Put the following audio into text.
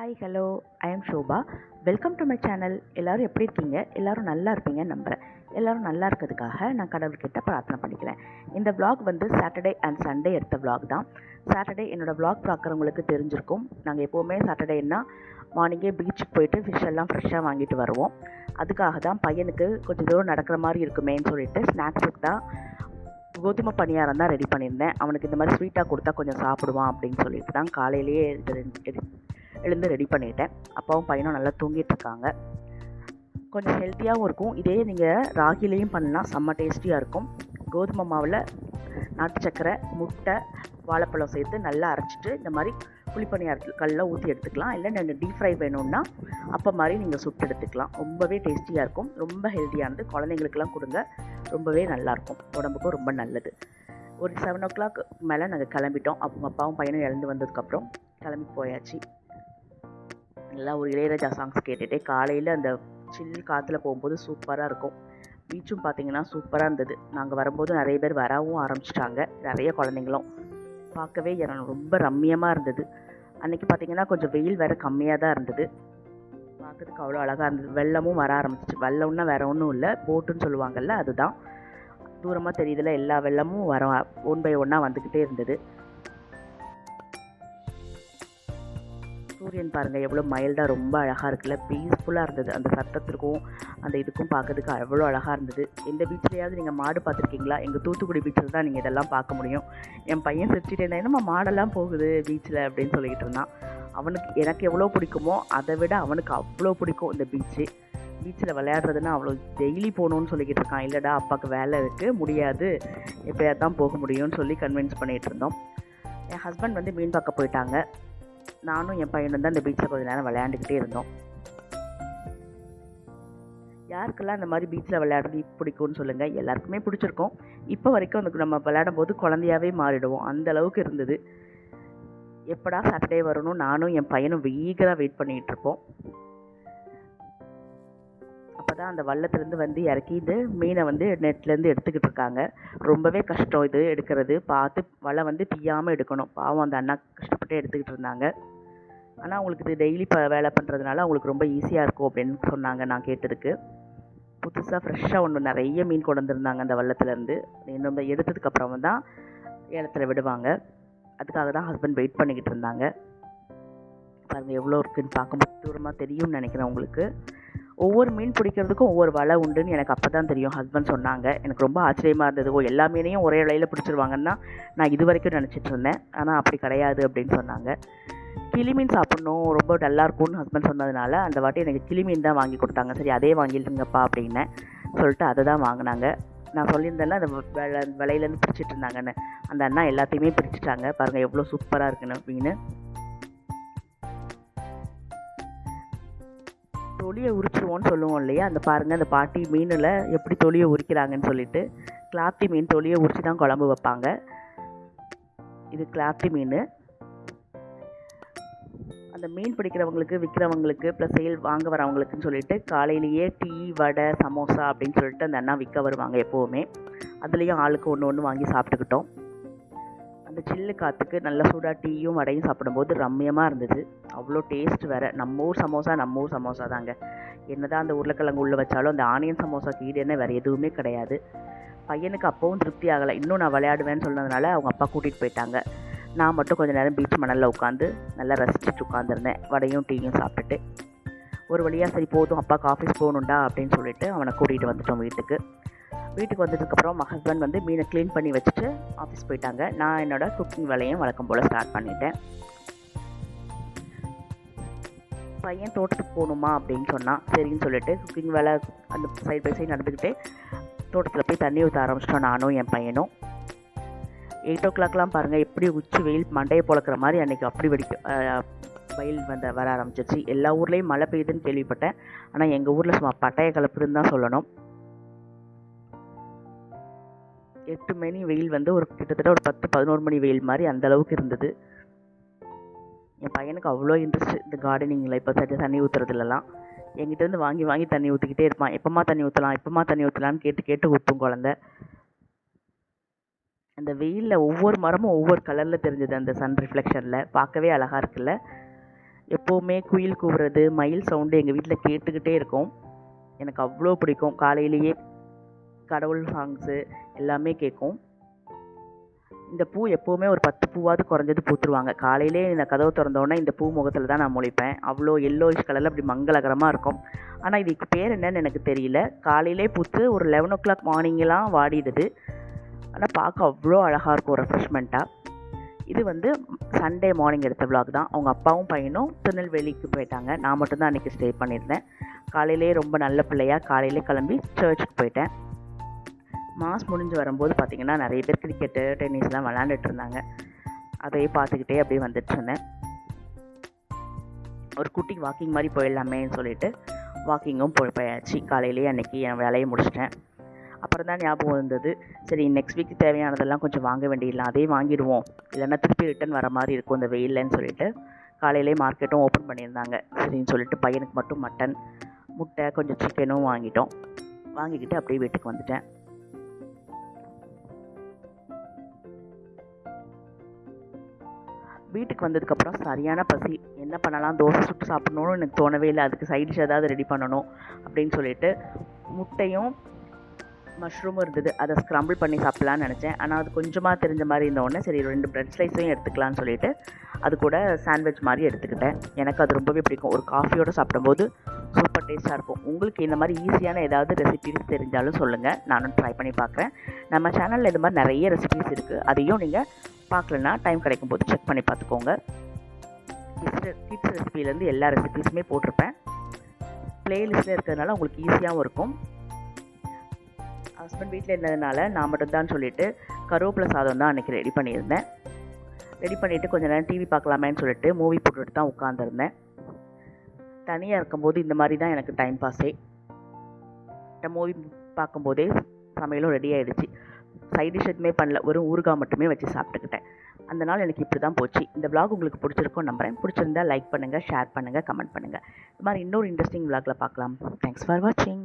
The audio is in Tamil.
Hi hello I am Shobha welcome to my channel எல்லோரும் எப்படி இருக்கீங்க? எல்லோரும் நல்லா இருப்பீங்கன்னு நம்புகிறேன் எல்லோரும் நல்லா இருக்கிறதுக்காக நான் கடவுள்கிட்ட பிரார்த்தனை பண்ணிக்கிறேன். இந்த விளாக் வந்து சாட்டர்டே அண்ட் சண்டே எடுத்த விளாக் தான். சாட்டர்டே என்னோடய விளாக் பார்க்குறவங்களுக்கு தெரிஞ்சிருக்கும். நாங்கள் எப்போவுமே சாட்டர்டேன்னா மார்னிங்கே பீச்சுக்கு போயிட்டு ஃபிஷ் எல்லாம் ஃப்ரெஷ்ஷாக வாங்கிட்டு வருவோம். அதுக்காக தான் பையனுக்கு கொஞ்சம் தூரம் நடக்கிற மாதிரி இருக்குமேன்னு சொல்லிட்டு ஸ்நாக்ஸுக்கு தான் கோதுமை பணியாரம் தான் ரெடி பண்ணியிருந்தேன். அவனுக்கு இந்த மாதிரி ஸ்வீட்டாக கொடுத்தா கொஞ்சம் சாப்பிடுவான் அப்படின்னு சொல்லிட்டு தான் காலையிலேயே இது எழுந்து ரெடி பண்ணிட்டேன். அப்பாவும் பையனும் நல்லா தூங்கிட்டு இருக்காங்க. கொஞ்சம் ஹெல்த்தியாகவும் இருக்கும். இதே நீங்கள் ராகிலையும் பண்ணலாம். செம்ம டேஸ்டியாக இருக்கும். கோதுமை மாவில் நாட்டு சக்கரை முட்டை வாழைப்பழம் சேர்த்து நல்லா அரைச்சிட்டு இந்த மாதிரி புளிப்பணியாரத்தில் கல்லில் ஊற்றி எடுத்துக்கலாம். இல்லை நீங்கள் டீப் ஃப்ரை வேணும்னா அப்போ மாதிரி நீங்கள் சுட்டு எடுத்துக்கலாம். ரொம்பவே டேஸ்டியாக இருக்கும். ரொம்ப ஹெல்த்தியானது குழந்தைங்களுக்கெல்லாம் கொடுங்க. ரொம்பவே நல்லாயிருக்கும் உடம்புக்கும் ரொம்ப நல்லது. ஒரு செவன் ஓ கிளாக் மேலே நாங்கள் கிளம்பிட்டோம். அவங்க அப்பாவும் பையனும் இழந்து வந்ததுக்கப்புறம் கிளம்பி போயாச்சு. பார்த்தீங்களா ஒரு இளையராஜா சாங்ஸ் கேட்டுகிட்டே காலையில் அந்த சில் காற்றுல போகும்போது சூப்பராக இருக்கும். பீச்சும் பார்த்தீங்கன்னா சூப்பராக இருந்தது. நாங்கள் வரும்போது நிறைய பேர் வரவும் ஆரம்பிச்சிட்டாங்க. நிறைய குழந்தைங்களும். பார்க்கவே எனக்கு ரொம்ப ரம்மியமாக இருந்தது. அன்றைக்கி பார்த்தீங்கன்னா கொஞ்சம் வெயில் வேறு கம்மியாக தான் இருந்தது. பார்க்கறதுக்கு அவ்வளோ அழகாக இருந்தது. வெள்ளமும் வர ஆரம்பிச்சிச்சு. வெள்ளம்னா வேறு ஒன்றும் இல்லை. போட்டுன்னு சொல்லுவாங்கள்ல அதுதான். தூரமாக தெரியுதுல எல்லா வெள்ளமும் வர ஒன் பை ஒன்னாக வந்துக்கிட்டே இருந்தது. சூரியன் பாருங்கள் எவ்வளோ மைல்டாக ரொம்ப அழகாக இருக்குல்ல? பீஸ்ஃபுல்லாக இருந்தது. அந்த சத்தத்திற்கும் அந்த இதுக்கும் பார்க்கறதுக்கு அவ்வளோ அழகாக இருந்தது. எந்த பீச்லேயாவது நீங்கள் மாடு பார்த்துருக்கீங்களா? எங்கள் தூத்துக்குடி பீச்சில் தான் நீங்கள் இதெல்லாம் பார்க்க முடியும். என் பையன் சிரிச்சிட்டு இருந்தா என்னம்மா மாடெல்லாம் போகுது பீச்சில் அப்படின்னு சொல்லிக்கிட்டு இருந்தான். அவனுக்கு எனக்கு எவ்வளோ பிடிக்குமோ அதை விட அவனுக்கு அவ்வளோ பிடிக்கும் இந்த பீச்சு பீச்சில் விளையாடுறதுன்னா அவ்வளோ டெய்லி போகணுன்னு சொல்லிக்கிட்டு இருக்கான். இல்லைடா அப்பாவுக்கு வேலை இருக்குது முடியாது. எப்போயாவது தான் போக முடியும்னு சொல்லி கன்வின்ஸ் பண்ணிகிட்டு இருந்தோம். என் ஹஸ்பண்ட் வந்து மீன் பார்க்க போயிட்டாங்க. நானும் என் பையனும் தான் இந்த பீச்சில் கொஞ்ச நேரம் விளையாண்டுக்கிட்டே இருந்தோம். யாருக்கெல்லாம் இந்த மாதிரி பீச்சில் விளையாடுறது பிடிக்கும்னு சொல்லுங்கள் எல்லாருக்குமே பிடிச்சிருக்கும். இப்போ வரைக்கும் அந்த நம்ம விளையாடும் போது குழந்தையாவே மாறிடுவோம். அந்த அளவுக்கு இருந்தது. எப்படா சாட்டர்டே வரணும்? நானும் என் பையனும் வீகராக வெயிட் பண்ணிகிட்ருப்போம் அப்போ தான் அந்த வள்ளத்துலேருந்து வந்து இறக்கி இது மீனை வந்து நெட்லேருந்து எடுத்துக்கிட்டு இருக்காங்க. ரொம்பவே கஷ்டம் இது எடுக்கிறது. பார்த்து வலை வந்து பிய்யாமல் எடுக்கணும். பாவம் அந்த அண்ணா கஷ்டப்பட்டு எடுத்துக்கிட்டு இருந்தாங்க. ஆனால் அவங்களுக்கு இது டெய்லி இப்போ வேலை பண்ணுறதுனால அவங்களுக்கு ரொம்ப ஈஸியாக இருக்கும் அப்படின்னு சொன்னாங்க நான் கேட்டதுக்கு. புதுசாக ஃப்ரெஷ்ஷாக ஒன்று நிறைய மீன் கொண்டு வந்திருந்தாங்க அந்த வள்ளத்துலேருந்து. இன்னும் எடுத்ததுக்கப்புறம் தான் ஏலத்தில் விடுவாங்க. அதுக்காக தான் ஹஸ்பண்ட் வெயிட் பண்ணிக்கிட்டு இருந்தாங்க. பாருங்கள் எவ்வளோ இருக்குதுன்னு பார்க்கும்போது தூரமாக தெரியும்னு நினைக்கிறேன் உங்களுக்கு. ஒவ்வொரு மீன் பிடிக்கிறதுக்கும் ஒவ்வொரு வலை உண்டுன்னு எனக்கு அப்போ தான் தெரியும். ஹஸ்பண்ட் சொன்னாங்க. எனக்கு ரொம்ப ஆச்சரியமாக இருந்தது. ஓ எல்லா மீனையும் ஒரே வலையில் பிடிச்சிருவாங்கன்னா நான் இது வரைக்கும் நினச்சிட்டு இருந்தேன். ஆனால் அப்படி கிடையாது அப்படின்னு சொன்னாங்க. கிளி மீன் சாப்பிட்ணும். ரொம்ப டல்லாக இருக்கும்னு ஹஸ்பண்ட் சொன்னதுனால அந்த வாட்டி எனக்கு கிளி மீன் தான் வாங்கி கொடுத்தாங்க. சரி அதே வாங்கிடுங்கப்பா அப்படின்னேன் சொல்லிட்டு அதை தான் வாங்கினாங்க. நான் சொல்லியிருந்தேன்ல அந்த வில விலையிலேருந்து பிரிச்சுட்டு இருந்தாங்கன்னு. அந்த அண்ணா எல்லாத்தையுமே பிரிச்சுட்டாங்க பாருங்கள் எவ்வளோ சூப்பராக இருக்குன்னு மீன் தொலியை உரிச்சிருவோன்னு சொல்லுவோம் இல்லையா? அந்த பாருங்கள் அந்த பாட்டி மீனில் எப்படி தொலியை உரிக்கிறாங்கன்னு சொல்லிட்டு கிளாத்தி மீன் தொலியை உரிச்சு தான் குழம்பு வைப்பாங்க. இது கிளாத்தி மீன். அந்த மீன் பிடிக்கிறவங்களுக்கு விற்கிறவங்களுக்கு ப்ளஸ் சேல் வாங்க வரவங்களுக்குன்னு சொல்லிட்டு காலையிலேயே டீ வடை சமோசா அப்படின்னு சொல்லிட்டு அந்த அண்ணா விற்க வருவாங்க எப்போவுமே. அதுலேயும் ஆளுக்கு ஒன்று ஒன்று வாங்கி சாப்பிட்டுக்கிட்டோம். அந்த சில்லு காற்றுக்கு நல்ல சூடாக டீயும் வடையும் சாப்பிடும்போது ரம்மியமாக இருந்தது அவ்வளோ டேஸ்ட் வேறு. நம்ம ஊர் சமோசா நம்ம ஊர் சமோசா தாங்க. என்ன தான் அந்த உருளைக்கிழங்கு உள்ளே வச்சாலும் அந்த ஆனியன் சமோசாக்கு ஈடு என்ன வேறு எதுவுமே கிடையாது. பையனுக்கு அப்போவும் திருப்தி ஆகலை. இன்னும் நான் விளையாடுவேன்னு சொன்னதுனால அவங்க அப்பா கூட்டிகிட்டு போயிட்டாங்க. நான் மட்டும் கொஞ்சம் நேரம் பீச் மணலில் உட்காந்து நல்லா ரசிச்சுட்டு உட்காந்துருந்தேன் வடையும் டீயும் சாப்பிட்டுட்டு. ஒரு வழியாக சரி போதும் அப்பாவுக்கு ஆஃபீஸ் போகணுண்டா அப்படின்னு சொல்லிட்டு அவனை கூட்டிகிட்டு வந்துட்டோம் வீட்டுக்கு. வீட்டுக்கு வந்ததுக்கப்புறம் ஹஸ்பண்ட் வந்து மீனை க்ளீன் பண்ணி வச்சுட்டு ஆஃபீஸ் போயிட்டாங்க. நான் என்னோடய குக்கிங் வேலையும் வழக்கம் போல் ஸ்டார்ட் பண்ணிட்டேன். பையன் தோட்டத்துக்கு போகணுமா அப்படின்னு சொன்னான். சரின்னு சொல்லிட்டு குக்கிங் வேலை அந்த சைடு பை சைடு நடந்துக்கிட்டே தோட்டத்தில் போய் தண்ணி ஊற்ற ஆரம்பிச்சிட்டோம் நானும் என் பையனும். எயிட் ஓ கிளாக்லாம் பாருங்கள் எப்படி உச்சி வெயில் மண்டையை பொழக்கிற மாதிரி அன்றைக்கி அப்படி வெடிக்கும் வயல் வெயில் வந்து வர ஆரம்பிச்சிருச்சு. எல்லா ஊர்லேயும் மழை பெய்யுதுன்னு கேள்விப்பட்டேன். ஆனால் எங்கள் ஊரில் சும்மா பட்டைய கலப்புதுன்னு தான் சொல்லணும். எட்டு மணி வெயில் வந்து ஒரு கிட்டத்தட்ட ஒரு பத்து பதினோரு மணி வெயில் மாதிரி அந்த அளவுக்கு இருந்தது. என் பையனுக்கு அவ்வளோ இன்ட்ரெஸ்ட் இந்த கார்டனிங்கில் இப்போ சரி தண்ணி ஊற்றுறதுலலாம் என்கிட்டேருந்து வாங்கி வாங்கி தண்ணி ஊற்றிக்கிட்டே இருப்பான். எப்போம்மா தண்ணி ஊற்றலாம் எப்போம்மா தண்ணி ஊற்றலான்னு கேட்டு கேட்டு ஊற்றும் குழந்த. அந்த வெயிலில் ஒவ்வொரு மரமும் ஒவ்வொரு கலரில் தெரிஞ்சது அந்த சன் ரிஃப்ளெக்ஷனில் பார்க்கவே அழகாக இருக்குல்ல. எப்போவுமே குயில் கூவுறது மயில் சவுண்டு எங்கள் வீட்டில் கேட்டுக்கிட்டே இருக்கும். எனக்கு அவ்வளோ பிடிக்கும். காலையிலேயே கடவுள் சாங்ஸு எல்லாமே கேட்கும் இந்த பூ எப்போவுமே ஒரு பத்து பூவாவது குறைஞ்சது பூத்துருவாங்க. காலையிலே இந்த கதவு திறந்தோடனே இந்த பூ முகத்தில் தான் நான் முழிப்பேன். அவ்வளோ எல்லோயிஷ் கலரில் அப்படி மங்களகரமாக இருக்கும். ஆனால் இதுக்கு பேர் என்னன்னு எனக்கு தெரியல. காலையிலே பூத்து ஒரு லெவன் ஓ கிளாக் மார்னிங்கெலாம் வாடிடுது. ஆனால் பார்க்க அவ்வளோ அழகாக இருக்கும் ரெஃப்ரெஷ்மெண்ட்டாக இது வந்து சண்டே மார்னிங் எடுத்த விளாக் தான். அவங்க அப்பாவும் பையனும் திருநெல்வேலிக்கு போயிட்டாங்க. நான் மட்டும்தான் அன்றைக்கி ஸ்டே பண்ணியிருந்தேன். காலையிலே ரொம்ப நல்ல பிள்ளையாக காலையிலே கிளம்பி சர்ச்சுக்கு போயிட்டேன். மாஸ் முடிஞ்சு வரும்போது பார்த்திங்கன்னா நிறைய பேர் கிரிக்கெட்டு டென்னிஸ்லாம் விளாண்டுட்டு இருந்தாங்க. அதையே பார்த்துக்கிட்டே அப்படியே வந்துட்டு இருந்தேன். ஒரு குட்டி வாக்கிங் மாதிரி போயிடலாமேன்னு சொல்லிட்டு வாக்கிங்கும் போய் போயாச்சு. காலையிலேயே அன்றைக்கி என் வேலையை முடிச்சிட்டேன். அப்புறம் தான் ஞாபகம் இருந்தது சரி நெக்ஸ்ட் வீக் தேவையானதெல்லாம் கொஞ்சம் வாங்க வேண்டியதில்லை அதே வாங்கிடுவோம். இல்லைன்னா திருப்பி ரிட்டன் வர மாதிரி இருக்கும் இந்த வெயில்லன்னு சொல்லிட்டு காலையிலே மார்க்கெட்டும் ஓப்பன் பண்ணியிருந்தாங்க. சரின்னு சொல்லிட்டு பையனுக்கு மட்டும் மட்டன் முட்டை கொஞ்சம் சிக்கனும் வாங்கிட்டோம். வாங்கிக்கிட்டு அப்படியே வீட்டுக்கு வந்துட்டேன். வீட்டுக்கு வந்ததுக்கப்புறம் சரியான பசி. என்ன பண்ணலாம்? தோசை சுட்டு சாப்பிட்ணுன்னு எனக்கு தோணவே இல்லை. அதுக்கு சைட் டிஷ் ஏதாவது ரெடி பண்ணணும் அப்படின்னு சொல்லிட்டு முட்டையும் மஷ்ரூமும் இருந்தது. அதை ஸ்க்ரம்பிள் பண்ணி சாப்பிட்லான்னு நினச்சேன். ஆனால் அது கொஞ்சமாக தெரிஞ்ச மாதிரி இருந்தோடனே சரி ரெண்டு ப்ரெட் ஸ்லைஸையும் எடுத்துக்கலான்னு சொல்லிட்டு அது கூட சாண்ட்விச் மாதிரி எடுத்துக்கிட்டேன். எனக்கு அது ரொம்பவே பிடிக்கும். ஒரு காஃபியோடு சாப்பிடும்போது சூப்பர் டேஸ்ட்டாக இருக்கும். உங்களுக்கு இந்த மாதிரி ஈஸியான ஏதாவது ரெசிபீஸ் தெரிஞ்சாலும் சொல்லுங்கள் நானும் ட்ரை பண்ணி பார்க்குறேன். நம்ம சேனலில் இது மாதிரி நிறைய ரெசிபீஸ் இருக்குது அதையும் நீங்கள் பார்க்கலன்னா டைம் கிடைக்கும் போது செக் பண்ணி பார்த்துக்கோங்க. கிட்ஸ் கிட்ஸ் ரெசிபிலேருந்து எல்லா ரெசிபீஸுமே போட்டிருப்பேன். ப்ளேலிஸ்ட்டில் இருக்கிறதுனால உங்களுக்கு ஈஸியாகவும் இருக்கும். ஹஸ்பண்ட் வீட்டில் இருந்ததுனால நான் மட்டும்தான் சொல்லிட்டு கருவேப்பிலை சாதம் தான் அன்றைக்கி ரெடி பண்ணியிருந்தேன். ரெடி பண்ணிவிட்டு கொஞ்ச நேரம் டிவி பார்க்கலாமேன்னு சொல்லிட்டு மூவி போட்டுட்டு தான் உட்காந்துருந்தேன் தனியாக இருக்கும்போது இந்த மாதிரி தான் எனக்கு டைம் பாஸே மூவி பார்க்கும்போதே சமையலும் ரெடி ஆகிடுச்சு சைட் டிஷ் எதுவுமே பண்ணல. ஒரு ஊறுகாய் மட்டுமே வச்சு சாப்பிட்டுக்கிட்டேன். அந்த நாள் எனக்கு இப்படி தான் போச்சு. இந்த விளாக் உங்களுக்கு பிடிச்சிருக்கும் நம்புறேன். பிடிச்சிருந்தா லைக் பண்ணுங்கள் ஷேர் பண்ணுங்கள் கமெண்ட் பண்ணுங்கள் இது மாதிரி இன்னொரு இன்ட்ரெஸ்டிங் விளாகில் பார்க்கலாம். தேங்க்ஸ் ஃபார் வாட்சிங்